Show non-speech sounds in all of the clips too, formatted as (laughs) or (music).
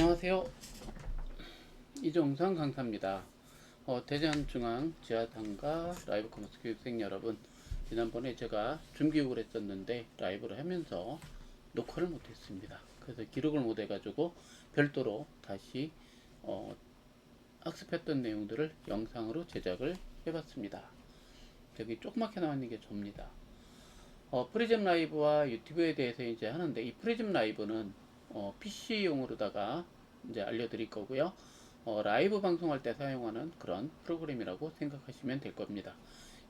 안녕하세요. 이종성 강사입니다. 어, 대전중앙 지하단과 라이브 커머스 교육생 여러분, 지난번에 제가 준비육을 했었는데 라이브를 하면서 녹화를 못했습니다. 그래서 기록을 못해가지고 별도로 다시 어, 학습했던 내용들을 영상으로 제작을 해봤습니다. 저기 조그맣게 나와 있는 게 접니다. 어, 프리즘 라이브와 유튜브에 대해서 이제 하는데 이 프리즘 라이브는 어, PC용으로다가 이제 알려드릴 거고요. 어, 라이브 방송할 때 사용하는 그런 프로그램이라고 생각하시면 될 겁니다.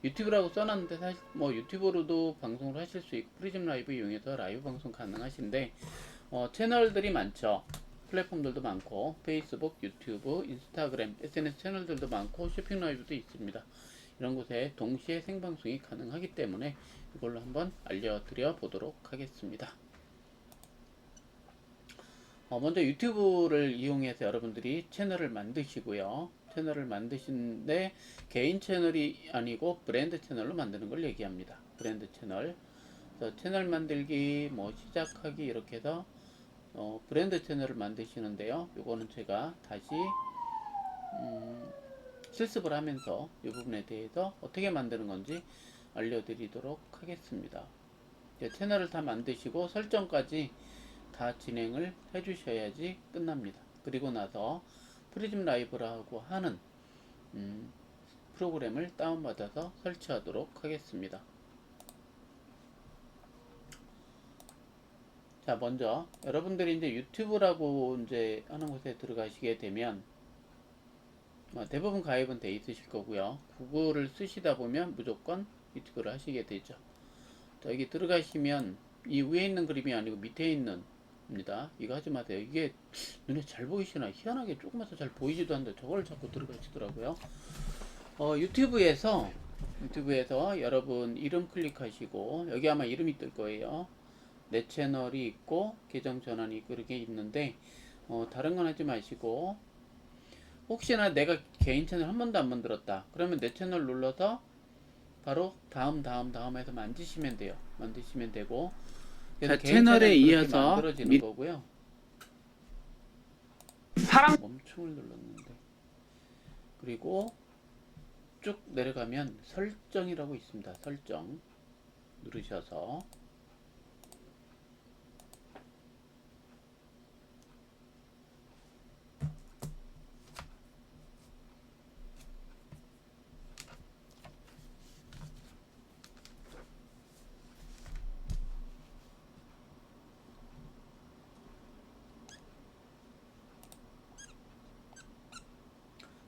유튜브라고 써놨는데 사실 뭐 유튜브로도 방송을 하실 수 있고 프리즘 라이브 이용해서 라이브 방송 가능하신데 어, 채널들이 많죠. 플랫폼들도 많고 페이스북, 유튜브, 인스타그램, SNS 채널들도 많고 쇼핑 라이브도 있습니다. 이런 곳에 동시에 생방송이 가능하기 때문에 이걸로 한번 알려드려 보도록 하겠습니다. 어, 먼저 유튜브를 이용해서 여러분들이 채널을 만드시고요. 채널을 만드시는데 개인 채널이 아니고 브랜드 채널로 만드는 걸 얘기합니다. 브랜드 채널. 채널 만들기, 뭐 시작하기 이렇게 해서 어, 브랜드 채널을 만드시는데요. 요거는 제가 다시 음, 실습을 하면서 이 부분에 대해서 어떻게 만드는 건지 알려드리도록 하겠습니다. 이제 채널을 다 만드시고 설정까지 다 진행을 해 주셔야지 끝납니다. 그리고 나서 프리즘 라이브라고 하는 음, 프로그램을 다운받아서 설치하도록 하겠습니다. 자, 먼저 여러분들이 이제 유튜브라고 이제 하는 곳에 들어가시게 되면 어, 대부분 가입은 돼 있으실 거고요. 구글을 쓰시다 보면 무조건 유튜브를 하시게 되죠. 자, 여기 들어가시면 이 위에 있는 그림이 아니고 밑에 있는 입니다. 이거 하지 마세요. 이게 눈에 잘 보이시나 희한하게 조금만 잘 보이지도 않는데 저걸 자꾸 들어가시더라고요. 어, 유튜브에서 유튜브에서 여러분 이름 클릭하시고 여기 아마 이름이 뜰 거예요. 내 채널이 있고 계정 전환이 이렇게 있는데 어, 다른 건 하지 마시고 혹시나 내가 개인 채널 한 번도 안 만들었다. 그러면 내 채널 눌러서 바로 다음 다음 다음 해서 만지시면 돼요. 만드시면 되고 자, 채널에 이어서 만들어지는 밑- 거고요. 사랑 멈춤을 눌렀는데 그리고 쭉 내려가면 설정이라고 있습니다. 설정 누르셔서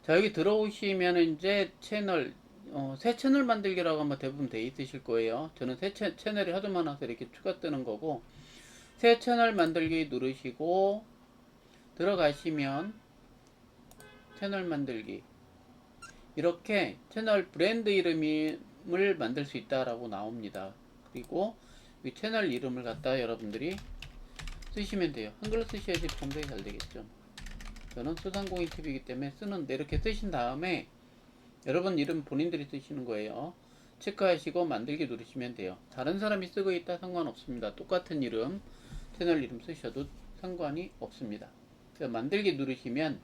자 여기 들어오시면 이제 채널 어, 새 채널 만들기라고 아마 대부분 돼 있으실 거예요. 저는 새 채, 채널이 하도 많아서 이렇게 추가되는 거고 새 채널 만들기 누르시고 들어가시면 채널 만들기 이렇게 채널 브랜드 이름을 만들 수 있다라고 나옵니다. 그리고 이 채널 이름을 갖다 여러분들이 쓰시면 돼요. 한글로 쓰셔야지 검색이 잘 되겠죠. 저는 수상공인 TV이기 때문에 쓰는데 이렇게 쓰신 다음에 여러분 이름 본인들이 쓰시는 거예요. 체크하시고 만들기 누르시면 돼요. 다른 사람이 쓰고 있다 상관없습니다. 똑같은 이름 채널 이름 쓰셔도 상관이 없습니다. 만들기 누르시면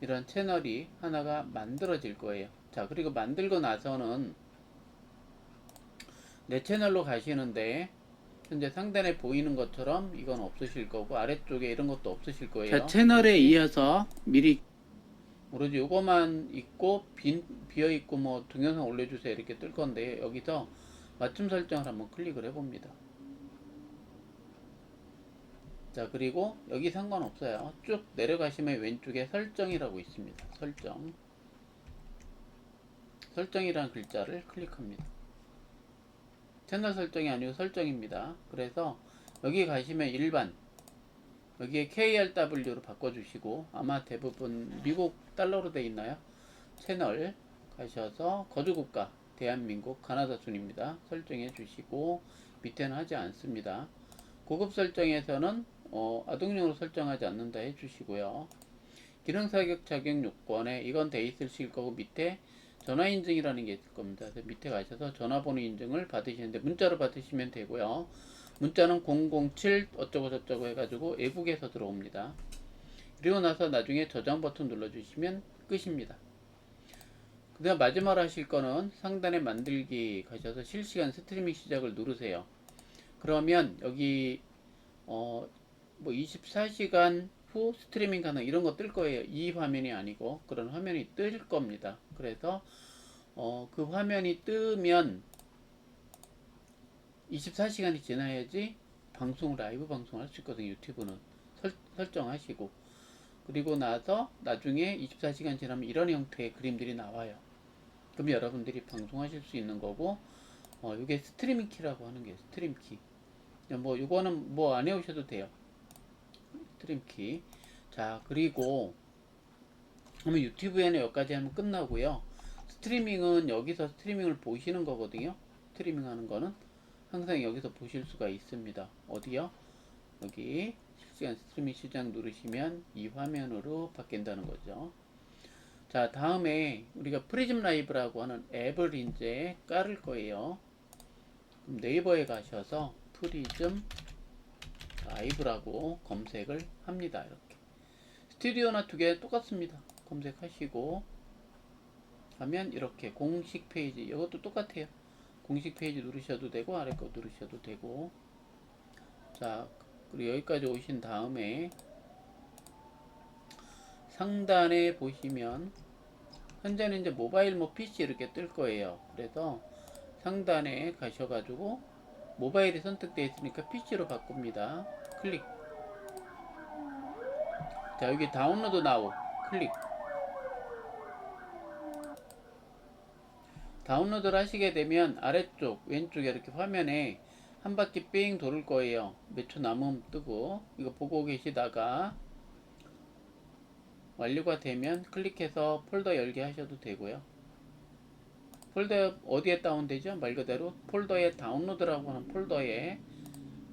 이런 채널이 하나가 만들어질 거예요. 자 그리고 만들고 나서는 내 채널로 가시는데 현재 상단에 보이는 것처럼 이건 없으실 거고 아래쪽에 이런 것도 없으실 거예요. 자, 채널에 이어서 미리 오로지 요거만 있고 빈 비어 있고 뭐 동영상 올려주세요 이렇게 뜰 건데 여기서 맞춤 설정을 한번 클릭을 해봅니다. 자 그리고 여기 상관없어요. 쭉 내려가시면 왼쪽에 설정이라고 있습니다. 설정 설정이라는 글자를 클릭합니다. 채널 설정이 아니고 설정입니다. 그래서 여기 가시면 일반 여기에 KRW로 바꿔주시고 아마 대부분 미국 달러로 돼 있나요? 채널 가셔서 거주국가 대한민국 가나다 순입니다. 설정해 주시고 밑에는 하지 않습니다. 고급 설정에서는 어, 아동용으로 설정하지 않는다 해주시고요. 기능 사격 자격 요건에 이건 돼 있으실 거고 밑에 전화 인증이라는 게 있을 겁니다. 밑에 가셔서 전화번호 인증을 받으시는데 문자로 받으시면 되고요. 문자는 007 어쩌고 저쩌고 해가지고 외국에서 들어옵니다. 그리고 나서 나중에 저장 버튼 눌러주시면 끝입니다. 그 다음 마지막으로 하실 거는 상단에 만들기 가셔서 실시간 스트리밍 시작을 누르세요. 그러면 여기 어, 뭐 24시간 후 스트리밍 가능 이런 거 뜰 거예요. 이 화면이 아니고 그런 화면이 뜰 겁니다. 그래서 어, 그 화면이 뜨면 24시간이 지나야지 방송 라이브 방송할 수 있거든요. 유튜브는 설, 설정하시고 그리고 나서 나중에 24시간 지나면 이런 형태의 그림들이 나와요. 그럼 여러분들이 방송하실 수 있는 거고 어, 이게 스트리밍 키라고 하는 게 스트림 키. 뭐 이거는 뭐 안 해오셔도 돼요. 스트림 키. 자 그리고 그러면 유튜브에는 여기까지 하면 끝나고요. 스트리밍은 여기서 스트리밍을 보시는 거거든요. 스트리밍 하는 거는 항상 여기서 보실 수가 있습니다. 어디요? 여기 실시간 스트리밍 시작 누르시면 이 화면으로 바뀐다는 거죠. 자, 다음에 우리가 프리즘 라이브라고 하는 앱을 이제 깔을 거예요. 네이버에 가셔서 프리즘 라이브라고 검색을 합니다. 이렇게. 스튜디오나 두 개 똑같습니다. 검색하시고 하면 이렇게 공식 페이지 이것도 똑같아요. 공식 페이지 누르셔도 되고 아래 거 누르셔도 되고 자 그리고 여기까지 오신 다음에 상단에 보시면 현재는 이제 모바일 뭐 PC 이렇게 뜰 거예요. 그래서 상단에 가셔가지고 모바일이 선택되어 있으니까 PC로 바꿉니다. 클릭. 자 여기 다운로드 나오 클릭. 다운로드를 하시게 되면 아래쪽 왼쪽에 이렇게 화면에 한 바퀴 삥 돌을 거예요. 몇 초 남음 뜨고 이거 보고 계시다가 완료가 되면 클릭해서 폴더 열게 하셔도 되고요. 폴더 어디에 다운되죠? 말 그대로 폴더에 다운로드라고 하는 폴더에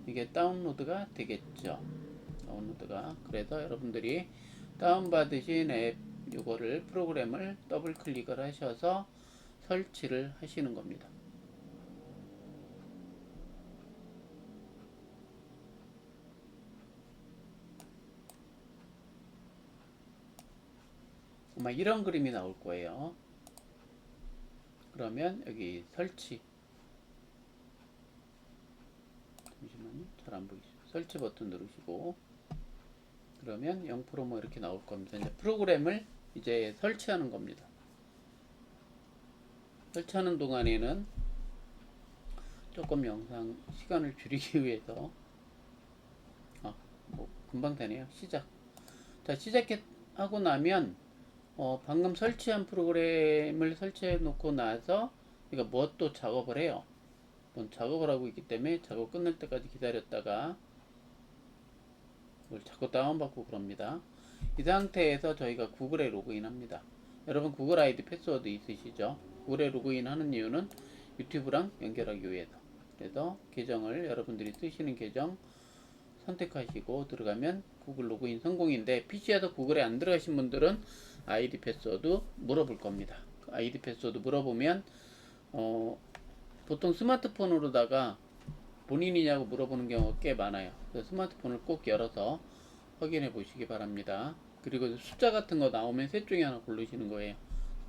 이게 다운로드가 되겠죠. 다운로드가 그래서 여러분들이 다운받으신 앱 요거를 프로그램을 더블 클릭을 하셔서 설치를 하시는 겁니다. 아마 이런 그림이 나올 거예요. 그러면 여기 설치 잠시만요. 잘 안 보이죠. 설치 버튼 누르시고 그러면 0%뭐 이렇게 나올 겁니다. 이제 프로그램을 이제 설치하는 겁니다. 설치하는 동안에는 조금 영상 시간을 줄이기 (laughs) 위해서 아, 뭐 금방 되네요. 시작. 자, 시작하고 나면 어, 방금 설치한 프로그램을 설치해 놓고 나서 우리가 뭐또 작업을 해요. 뭔 작업을 하고 있기 때문에 작업 끝날 때까지 기다렸다가 이걸 자꾸 다운받고 그럽니다. 이 상태에서 저희가 구글에 로그인 합니다. 여러분 구글 아이디 패스워드 있으시죠? 구글에 로그인 하는 이유는 유튜브랑 연결하기 위해서. 그래서 계정을 여러분들이 쓰시는 계정 선택하시고 들어가면 구글 로그인 성공인데 PC에서 구글에 안 들어가신 분들은 아이디 패스워드 물어볼 겁니다. 그 아이디 패스워드 물어보면 어, 보통 스마트폰으로다가 본인이냐고 물어보는 경우가 꽤 많아요. 스마트폰을 꼭 열어서 확인해 보시기 바랍니다. 그리고 숫자 같은 거 나오면 셋 중에 하나 고르시는 거예요.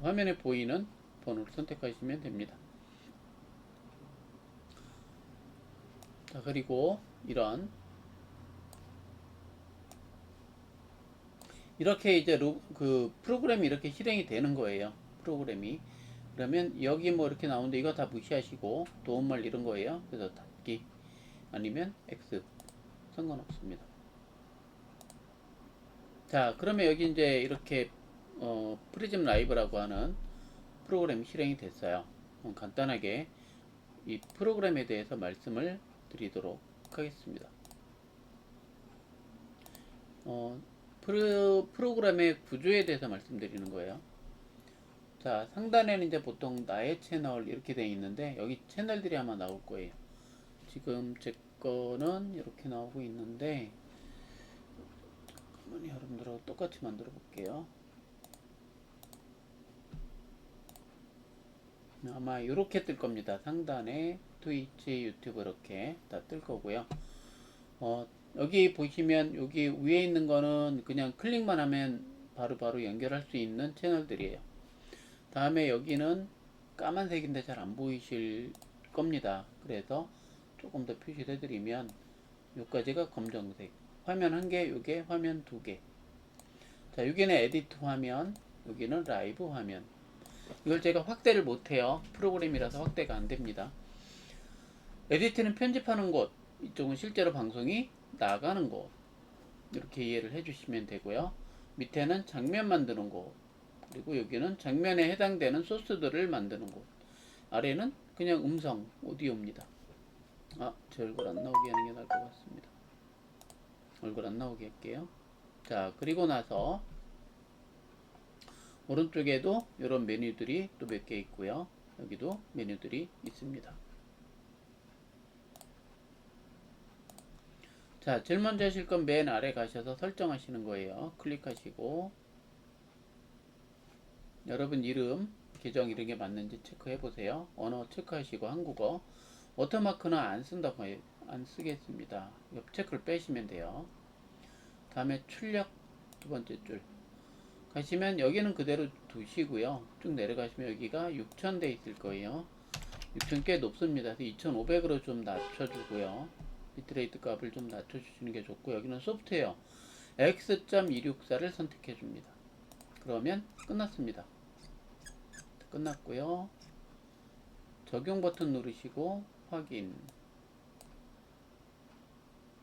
화면에 보이는 번호를 선택하시면 됩니다. 자, 그리고 이런 이렇게 이제 로, 그 프로그램이 이렇게 실행이 되는 거예요. 프로그램이. 그러면 여기 뭐 이렇게 나오는데 이거 다 무시하시고 도움말 이런 거예요. 그래서 닫기 아니면 X 상관없습니다. 자, 그러면 여기 이제 이렇게 어, 프리즘 라이브라고 하는 프로그램이 실행이 됐어요. 어, 간단하게 이 프로그램에 대해서 말씀을 드리도록 하겠습니다. 어, 프로, 프로그램의 구조에 대해서 말씀드리는 거예요. 자, 상단에는 이제 보통 나의 채널 이렇게 되어 있는데 여기 채널들이 아마 나올 거예요. 지금 제 거는 이렇게 나오고 있는데 잠깐만요. 여러분들하고 똑같이 만들어 볼게요. 아마 이렇게 뜰 겁니다. 상단에 트위치, 유튜브 이렇게 다 뜰 거고요. 어, 여기 보시면 여기 위에 있는 거는 그냥 클릭만 하면 바로바로 연결할 수 있는 채널들이에요. 다음에 여기는 까만색인데 잘 안 보이실 겁니다. 그래서 조금 더 표시를 해드리면 여기까지가 검정색. 화면 한 개, 요게 화면 두 개. 자, 여기는 에디트 화면, 여기는 라이브 화면. 이걸 제가 확대를 못해요. 프로그램이라서 확대가 안 됩니다. 에디트는 편집하는 곳, 이쪽은 실제로 방송이 나가는 곳. 이렇게 이해를 해주시면 되고요. 밑에는 장면 만드는 곳. 그리고 여기는 장면에 해당되는 소스들을 만드는 곳. 아래는 그냥 음성, 오디오입니다. 아, 제 얼굴 안 나오게 하는 게 나을 것 같습니다. 얼굴 안 나오게 할게요. 자, 그리고 나서 오른쪽에도 이런 메뉴들이 또 몇 개 있고요. 여기도 메뉴들이 있습니다. 자, 먼저 하실 건 맨 아래 가셔서 설정하시는 거예요. 클릭하시고 여러분 이름, 계정 이런 게 맞는지 체크해 보세요. 언어 체크하시고 한국어 워터마크는 안 쓴다고 해요. 안 쓰겠습니다. 옆 체크를 빼시면 돼요. 다음에 출력 두 번째 줄 가시면 여기는 그대로 두시고요. 쭉 내려가시면 여기가 6000돼 있을 거예요. 6000 꽤 높습니다. 2500으로 좀 낮춰주고요. 비트레이트 값을 좀 낮춰주시는 게 좋고 여기는 소프트웨어 X.264를 선택해 줍니다. 그러면 끝났습니다. 끝났고요. 적용 버튼 누르시고 확인.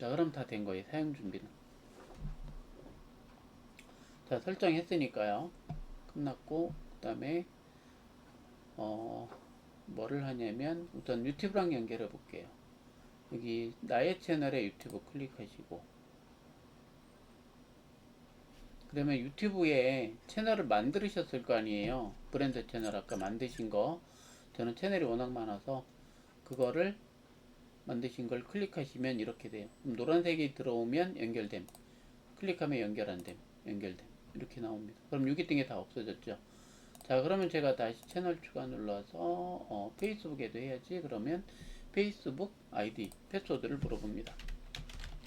자, 그럼 다 된 거예요. 사용 준비는. 자, 설정했으니까요. 끝났고 그 다음에 어 뭐를 하냐면 우선 유튜브랑 연결해 볼게요. 여기 나의 채널에 유튜브 클릭하시고 그러면 유튜브에 채널을 만드셨을 거 아니에요. 브랜드 채널 아까 만드신 거. 저는 채널이 워낙 많아서 그거를 만드신 걸 클릭하시면 이렇게 돼요. 노란색이 들어오면 연결됨. 클릭하면 연결 안 됨. 연결됨. 이렇게 나옵니다. 그럼 여기 등에 다 없어졌죠. 자, 그러면 제가 다시 채널 추가 눌러서 어, 페이스북에도 해야지. 그러면 페이스북 아이디, 패스워드를 물어봅니다.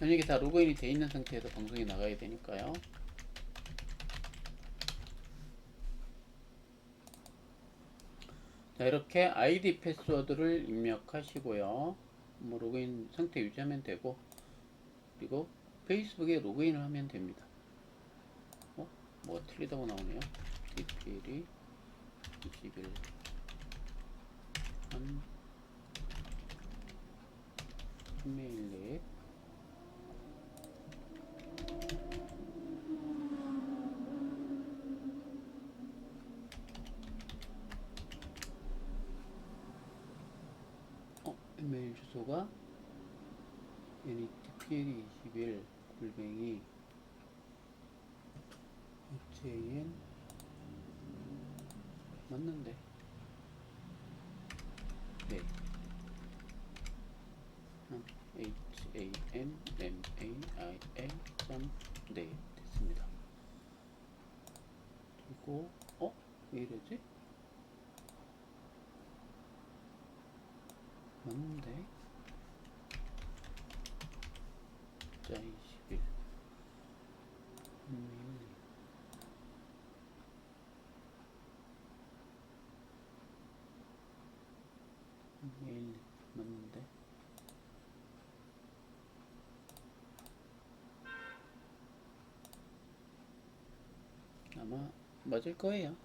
만약에 다 로그인이 돼 있는 상태에서 방송이 나가야 되니까요. 자, 이렇게 아이디 패스워드를 입력하시고요. 뭐 로그인 상태 유지하면 되고 그리고 페이스북에 로그인을 하면 됩니다. 어? 뭐 틀리다고 나오네요. DPL이 21한 메일에 어, 이메일 주소가 NETPL 21 골뱅이 HAN 맞는데 1 맞는데. 아마 맞을 거예요.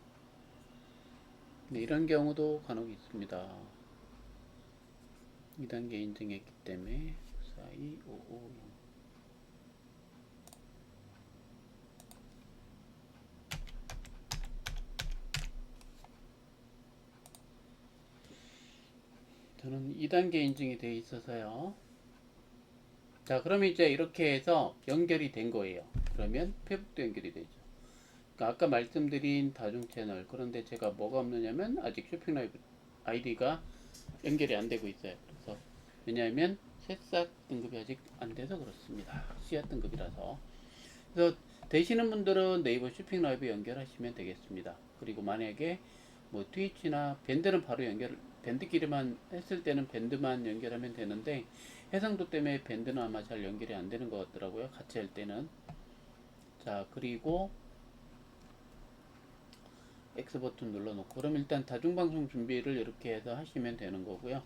네, 이런 경우도 간혹 있습니다. 2단계 인증했기 때문에 4, 2, 5, 5, 6 저는 2단계 인증이 되어 있어서요. 자, 그럼 이제 이렇게 해서 연결이 된 거예요. 그러면 페북도 연결이 되죠. 그러니까 아까 말씀드린 다중 채널 그런데 제가 뭐가 없느냐면 아직 쇼핑 라이브 아이디가 연결이 안 되고 있어요. 그래서 왜냐하면 새싹 등급이 아직 안 돼서 그렇습니다. 씨앗 등급이라서. 그래서 되시는 분들은 네이버 쇼핑 라이브 연결하시면 되겠습니다. 그리고 만약에 뭐 트위치나 밴드는 바로 연결 밴드끼리만 했을 때는 밴드만 연결하면 되는데 해상도 때문에 밴드는 아마 잘 연결이 안 되는 것 같더라고요. 같이 할 때는. 자, 그리고 X 버튼 눌러놓고 그럼 일단 다중방송 준비를 이렇게 해서 하시면 되는 거고요.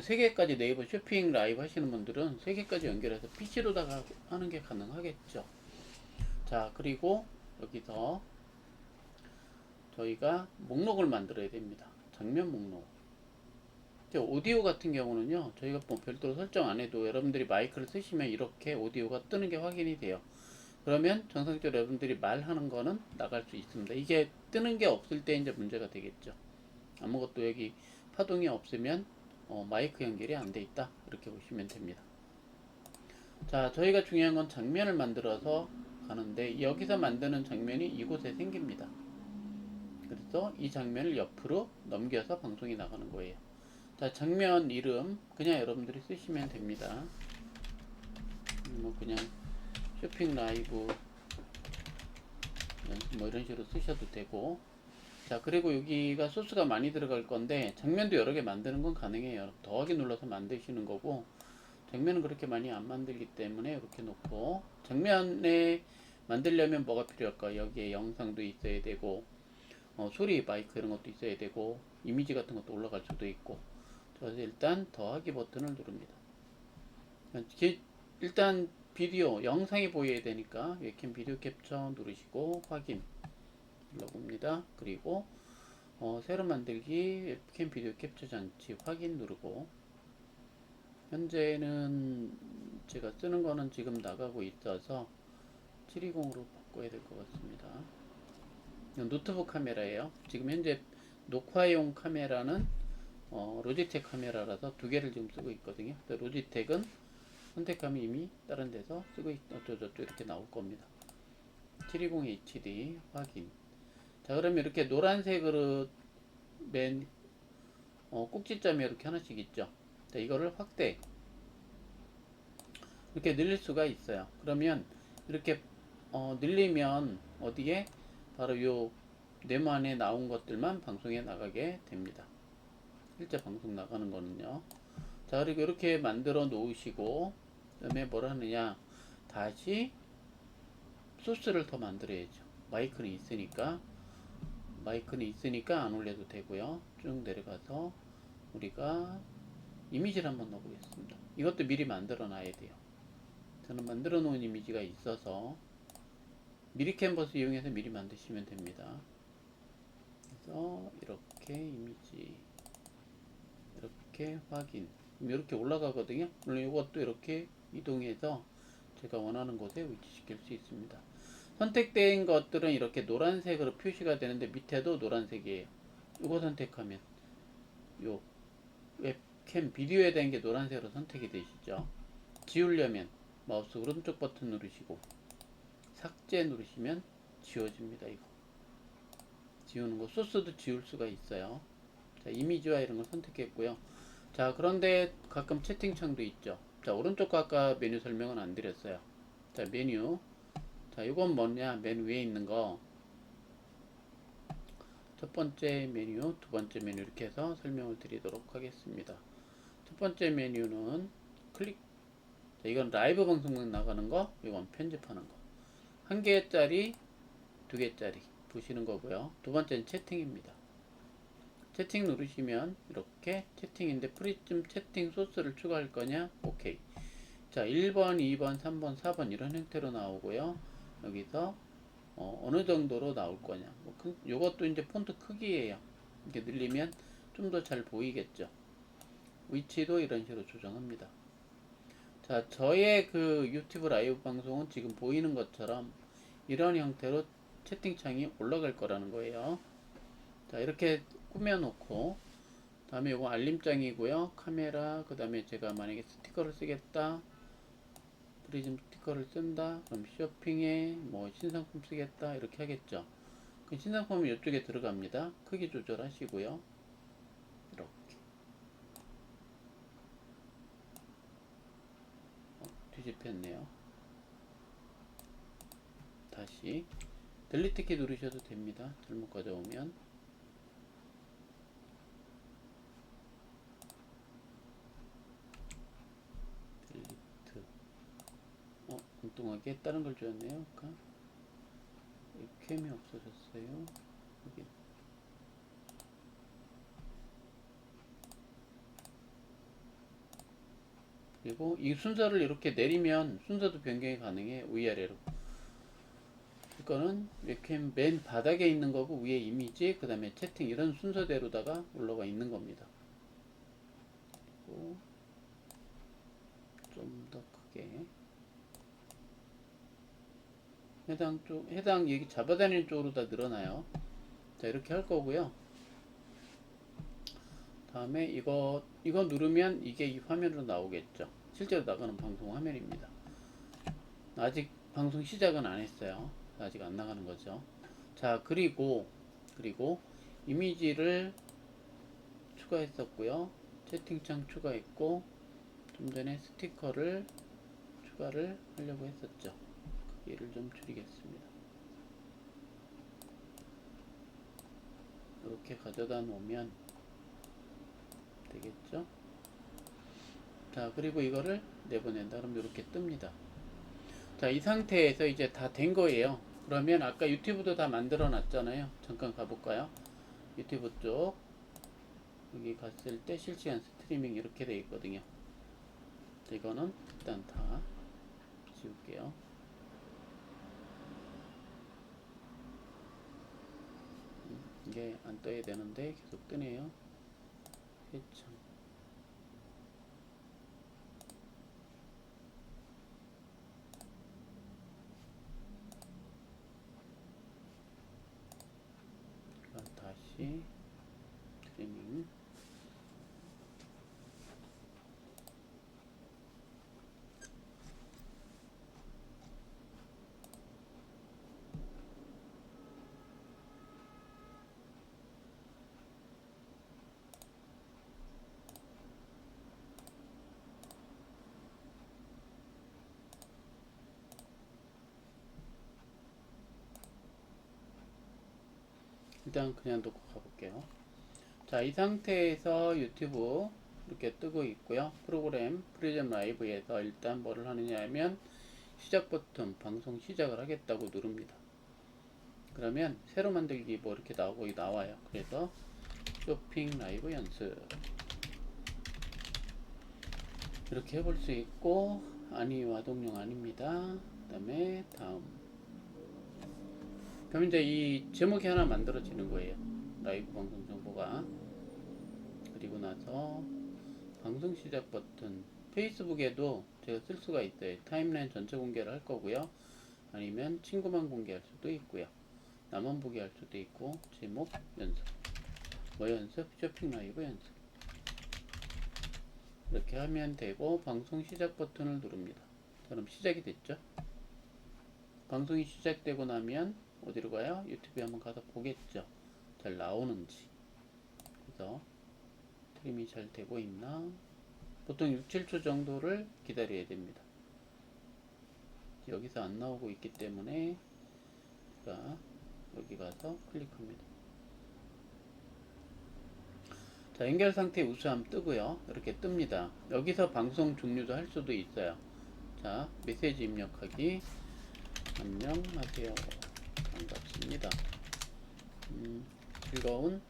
세 개까지 네이버 쇼핑 라이브 하시는 분들은 세 개까지 연결해서 PC로다가 하는 게 가능하겠죠. 자, 그리고 여기서 저희가 목록을 만들어야 됩니다. 장면 목록. 오디오 같은 경우는요, 저희가 뭐 별도로 설정 안 해도 여러분들이 마이크를 쓰시면 이렇게 오디오가 뜨는 게 확인이 돼요. 그러면 정상적으로 여러분들이 말하는 거는 나갈 수 있습니다. 이게 뜨는 게 없을 때 이제 문제가 되겠죠. 아무것도 여기 파동이 없으면 어, 마이크 연결이 안 돼 있다. 이렇게 보시면 됩니다. 자, 저희가 중요한 건 장면을 만들어서 가는데 여기서 만드는 장면이 이곳에 생깁니다. 그래서 이 장면을 옆으로 넘겨서 방송이 나가는 거예요. 자, 장면 이름 그냥 여러분들이 쓰시면 됩니다. 음, 뭐 그냥 쇼핑 라이브 뭐 이런 식으로 쓰셔도 되고. 자 그리고 여기가 소스가 많이 들어갈 건데 장면도 여러 개 만드는 건 가능해요. 더하기 눌러서 만드시는 거고 장면은 그렇게 많이 안 만들기 때문에 이렇게 놓고 장면에 만들려면 뭐가 필요할까 여기에 영상도 있어야 되고 어, 소리 마이크 이런 것도 있어야 되고 이미지 같은 것도 올라갈 수도 있고 그래서 일단 더하기 버튼을 누릅니다 기- 일단 비디오 영상이 보여야 되니까 웹캠 비디오 캡처 누르시고 확인 눌러봅니다. 그리고 어, 새로 만들기 웹캠 비디오 캡처 장치 확인 누르고 현재는 제가 쓰는 거는 지금 나가고 있어서 720으로 바꿔야 될 것 같습니다. 노트북 카메라예요. 지금 현재 녹화용 카메라는 어, 로지텍 카메라라서 두 개를 지금 쓰고 있거든요. 로지텍은 선택하면 이미 다른 데서 쓰고 있, 어쩌저쩌 이렇게 나올 겁니다. 720 HD 확인. 자, 그러면 이렇게 노란색으로 맨 어, 꼭지점이 이렇게 하나씩 있죠. 자, 이거를 확대. 이렇게 늘릴 수가 있어요. 그러면 이렇게 어, 늘리면 어디에 바로 요 네모 안에 나온 것들만 방송에 나가게 됩니다. 실제 방송 나가는 거는요. 자, 그리고 이렇게 만들어 놓으시고, 그 다음에 뭘 하느냐. 다시 소스를 더 만들어야죠. 마이크는 있으니까, 마이크는 있으니까 안 올려도 되고요. 쭉 내려가서 우리가 이미지를 한번 넣어보겠습니다. 이것도 미리 만들어 놔야 돼요. 저는 만들어 놓은 이미지가 있어서 미리 캔버스 이용해서 미리 만드시면 됩니다. 그래서 이렇게 이미지 이렇게 확인. 이렇게 올라가거든요. 물론 이것도 이렇게 이동해서 제가 원하는 곳에 위치시킬 수 있습니다. 선택된 것들은 이렇게 노란색으로 표시가 되는데 밑에도 노란색이에요. 이거 선택하면 요 웹캠 비디오에 대한 게 노란색으로 선택이 되시죠. 지우려면 마우스 오른쪽 버튼 누르시고 삭제 누르시면 지워집니다 이거. 지우는 거 소스도 지울 수가 있어요. 자, 이미지와 이런 걸 선택했고요. 자, 그런데 가끔 채팅창도 있죠. 자, 오른쪽 거 아까 메뉴 설명은 안 드렸어요. 자, 메뉴. 자, 이건 뭐냐? 맨 위에 있는 거. 첫 번째 메뉴, 두 번째 메뉴 이렇게 해서 설명을 드리도록 하겠습니다. 첫 번째 메뉴는 클릭. 자, 이건 라이브 방송 나가는 거, 이건 편집하는 거. 한 개짜리, 두 개짜리 보시는 거고요. 두 번째는 채팅입니다. 채팅 누르시면 이렇게 채팅인데 프리즘 채팅 소스를 추가할 거냐? 오케이. 자, 1번, 2번, 3번, 4번 이런 형태로 나오고요. 여기서 어, 느 정도로 나올 거냐? 뭐 그, 요것도 이제 폰트 크기예요. 이렇게 늘리면 좀 더 잘 보이겠죠. 위치도 이런 식으로 조정합니다. 자, 저의 그 유튜브 라이브 방송은 지금 보이는 것처럼 이런 형태로 채팅창이 올라갈 거라는 거예요. 자, 이렇게 꾸며놓고 다음에 이거 알림장이고요. 카메라 그 다음에 제가 만약에 스티커를 쓰겠다 프리즘 스티커를 쓴다 그럼 쇼핑에 뭐 신상품 쓰겠다 이렇게 하겠죠. 그 신상품이 이쪽에 들어갑니다. 크기 조절하시고요. 이렇게. 어, 뒤집혔네요. 다시. 델리트 키 누르셔도 됩니다. 잘못 가져오면 이게 다른 걸 주었네요. 아까 캠이 없어졌어요. 여기 그리고 이 순서를 이렇게 내리면 순서도 변경이 가능해 위아래로. 이거는 웹캠 맨 바닥에 있는 거고 위에 이미지 그 다음에 채팅 이런 순서대로다가 올라가 있는 겁니다. 좀 더 크게 해당 쪽 해당 여기 잡아다니는 쪽으로 다 늘어나요. 자 이렇게 할 거고요. 다음에 이거 이거 누르면 이게 이 화면으로 나오겠죠. 실제로 나가는 방송 화면입니다. 아직 방송 시작은 안 했어요. 아직 안 나가는 거죠. 자 그리고 그리고 이미지를 추가했었고요. 채팅창 추가했고 좀 전에 스티커를 추가를 하려고 했었죠. 얘를 좀 줄이겠습니다. 이렇게 가져다 놓으면 되겠죠? 자, 그리고 이거를 내보낸다. 그럼 이렇게 뜹니다. 자, 이 상태에서 이제 다 된 거예요. 그러면 아까 유튜브도 다 만들어 놨잖아요. 잠깐 가볼까요? 유튜브 쪽. 여기 갔을 때 실시간 스트리밍 이렇게 돼 있거든요. 자, 이거는 일단 다 지울게요. 음, 이 게 안 떠야 되는데 계속 뜨네요. 해참. 자, 다시 스트리밍. 일단 그냥 놓고 가볼게요. 자, 이 상태에서 유튜브 이렇게 뜨고 있고요. 프로그램 프리즘 라이브에서 일단 뭐를 하느냐 하면 시작 버튼 방송 시작을 하겠다고 누릅니다. 그러면 새로 만들기 뭐 이렇게 나오고 나와요. 그래서 쇼핑 라이브 연습 이렇게 해볼 수 있고 아니 와동용 아닙니다. 그 다음에 다음 그럼 이제 이 제목이 하나 만들어지는 거예요. 라이브 방송 정보가. 그리고 나서 방송 시작 버튼. 페이스북에도 제가 쓸 수가 있어요. 타임라인 전체 공개를 할 거고요. 아니면 친구만 공개할 수도 있고요. 나만 보게 할 수도 있고 제목 연습. 뭐 연습? 쇼핑 라이브 연습. 이렇게 하면 되고 방송 시작 버튼을 누릅니다. 그럼 시작이 됐죠? 방송이 시작되고 나면 어디로 가요? 유튜브에 한번 가서 보겠죠. 잘 나오는지. 그래서 트림이 잘 되고 있나? 보통 6, 7초 정도를 기다려야 됩니다. 여기서 안 나오고 있기 때문에 제가 여기 가서 클릭합니다. 자, 연결 상태 우수함 뜨고요. 이렇게 뜹니다. 여기서 방송 종료도 할 수도 있어요. 자, 메시지 입력하기. 안녕하세요. 반갑습니다. 음, 즐거운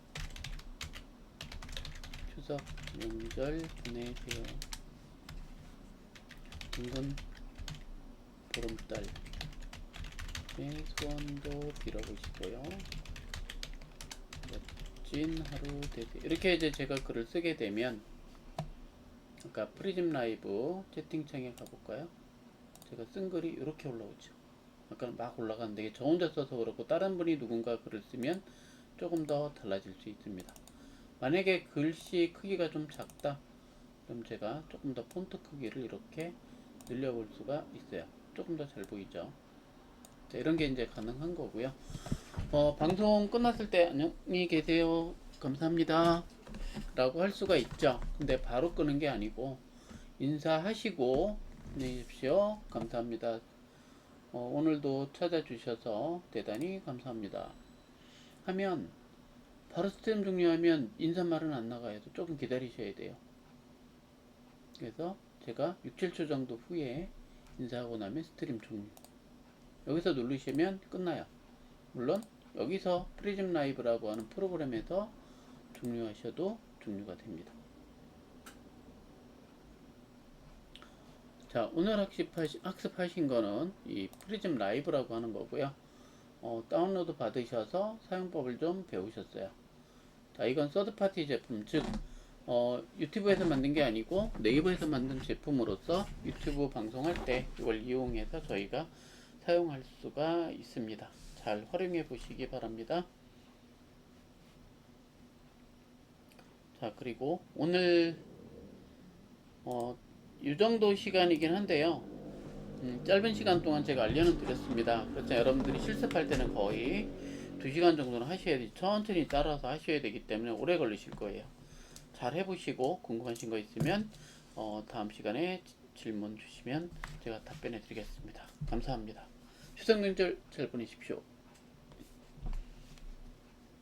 추석 명절 보내세요. 인근 보름달 의 소원도 빌어보시고요. 멋진 하루 되세요. 이렇게 이제 제가 글을 쓰게 되면 아까 프리즘 라이브 채팅창에 가볼까요? 제가 쓴 글이 이렇게 올라오죠. 아까는 막 올라갔는데 이게 저 혼자 써서 그렇고 다른 분이 누군가 글을 쓰면 조금 더 달라질 수 있습니다. 만약에 글씨 크기가 좀 작다 그럼 제가 조금 더 폰트 크기를 이렇게 늘려볼 수가 있어요. 조금 더 잘 보이죠. 자, 이런 게 이제 가능한 거고요. 어, 방송 끝났을 때 안녕히 계세요. 감사합니다. 라고 할 수가 있죠. 근데 바로 끄는 게 아니고 인사하시고 안녕히 계십시오. 감사합니다. 어, 오늘도 찾아주셔서 대단히 감사합니다. 하면 바로 스트림 종료하면 인사말은 안 나가요. 조금 기다리셔야 돼요. 그래서 제가 6, 7초 정도 후에 인사하고 나면 스트림 종료. 여기서 누르시면 끝나요. 물론 여기서 프리즘 라이브라고 하는 프로그램에서 종료하셔도 종료가 됩니다. 자, 오늘 학습하시, 학습하신 거는 이 프리즘 라이브라고 하는 거고요. 어, 다운로드 받으셔서 사용법을 좀 배우셨어요. 자, 이건 서드파티 제품, 즉, 어, 유튜브에서 만든 게 아니고 네이버에서 만든 제품으로서 유튜브 방송할 때 이걸 이용해서 저희가 사용할 수가 있습니다. 잘 활용해 보시기 바랍니다. 자, 그리고 오늘 어, 이 정도 시간이긴 한데요. 음, 짧은 시간 동안 제가 알려는 드렸습니다. 그렇죠. 여러분들이 실습할 때는 거의 2시간 정도는 하셔야 돼. 천천히 따라서 하셔야 되기 때문에 오래 걸리실 거예요. 잘 해보시고 궁금하신 거 있으면 어, 다음 시간에 지- 질문 주시면 제가 답변해 드리겠습니다. 감사합니다. 추석 명절 잘 보내십시오.